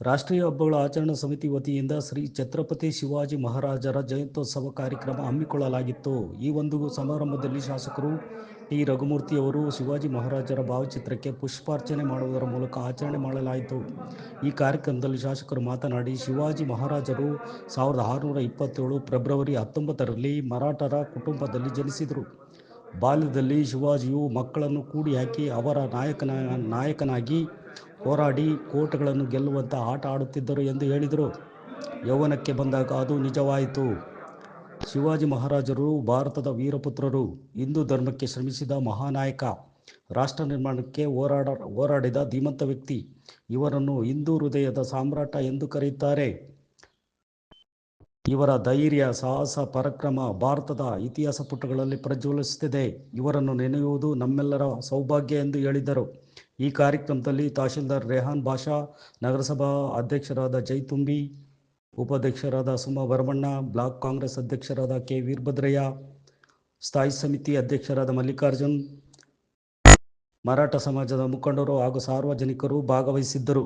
ರಾಷ್ಟ್ರೀಯ ಹಬ್ಬಗಳ ಆಚರಣಾ ಸಮಿತಿ ವತಿಯಿಂದ ಶ್ರೀ ಛತ್ರಪತಿ ಶಿವಾಜಿ ಮಹಾರಾಜರ ಜಯಂತ್ಯೋತ್ಸವ ಕಾರ್ಯಕ್ರಮ ಹಮ್ಮಿಕೊಳ್ಳಲಾಗಿತ್ತು. ಈ ಒಂದು ಸಮಾರಂಭದಲ್ಲಿ ಶಾಸಕರು ಟಿ. ರಘುಮೂರ್ತಿ ಅವರು ಶಿವಾಜಿ ಮಹಾರಾಜರ ಭಾವಚಿತ್ರಕ್ಕೆ ಪುಷ್ಪಾರ್ಚನೆ ಮಾಡುವುದರ ಮೂಲಕ ಆಚರಣೆ ಮಾಡಲಾಯಿತು. ಈ ಕಾರ್ಯಕ್ರಮದಲ್ಲಿ ಶಾಸಕರು ಮಾತನಾಡಿ, ಶಿವಾಜಿ ಮಹಾರಾಜರು ಸಾವಿರದ ಆರುನೂರ ಇಪ್ಪತ್ತೇಳು ಫೆಬ್ರವರಿ ಹತ್ತೊಂಬತ್ತರಲ್ಲಿ ಮರಾಠರ ಕುಟುಂಬದಲ್ಲಿ ಜನಿಸಿದರು. ಬಾಲ್ಯದಲ್ಲಿ ಶಿವಾಜಿಯು ಮಕ್ಕಳನ್ನು ಕೂಡಿ ಹಾಕಿ ಅವರ ನಾಯಕನ ನಾಯಕನಾಗಿ ಹೋರಾಡಿ ಕೋಟೆಗಳನ್ನು ಗೆಲ್ಲುವಂಥ ಆಟ ಆಡುತ್ತಿದ್ದರು ಎಂದು ಹೇಳಿದರು. ಯೌವನಕ್ಕೆ ಬಂದಾಗ ಅದು ನಿಜವಾಯಿತು. ಶಿವಾಜಿ ಮಹಾರಾಜರು, ಭಾರತದ ವೀರಪುತ್ರರು, ಹಿಂದೂ ಧರ್ಮಕ್ಕೆ ಶ್ರಮಿಸಿದ ಮಹಾನಾಯಕ, ರಾಷ್ಟ್ರ ನಿರ್ಮಾಣಕ್ಕೆ ಹೋರಾಡ, ಹೋರಾಡಿದ ಧೀಮಂತ ವ್ಯಕ್ತಿ. ಇವರನ್ನು ಹಿಂದೂ ಹೃದಯದ ಸಾಮ್ರಾಟ ಎಂದು ಕರೆಯುತ್ತಾರೆ. ಇವರ ಧೈರ್ಯ, ಸಾಹಸ, ಪರಕ್ರಮ ಭಾರತದ ಇತಿಹಾಸ ಪುಟಗಳಲ್ಲಿ ಪ್ರಜ್ವಲಿಸುತ್ತಿದೆ. ಇವರನ್ನು ನೆನೆಯುವುದು ನಮ್ಮೆಲ್ಲರ ಸೌಭಾಗ್ಯ ಎಂದು ಹೇಳಿದರು. ಈ ಕಾರ್ಯಕ್ರಮದಲ್ಲಿ ತಹಶೀಲ್ದಾರ್ ರೆಹಾನ್ ಬಾಷಾ, ನಗರಸಭಾ ಅಧ್ಯಕ್ಷರಾದ ಜೈತುಂಬಿ, ಉಪಾಧ್ಯಕ್ಷರಾದ ಸುಮಾ ಭರಮಣ್ಣ ಬ್ಲಾಕ್ ಕಾಂಗ್ರೆಸ್ ಅಧ್ಯಕ್ಷರಾದ ಕೆ ವೀರಭದ್ರಯ್ಯ, ಸ್ಥಾಯಿ ಸಮಿತಿ ಅಧ್ಯಕ್ಷರಾದ ಮಲ್ಲಿಕಾರ್ಜುನ್, ಮರಾಠ ಸಮಾಜದ ಮುಖಂಡರು ಹಾಗೂ ಸಾರ್ವಜನಿಕರು ಭಾಗವಹಿಸಿದ್ದರು.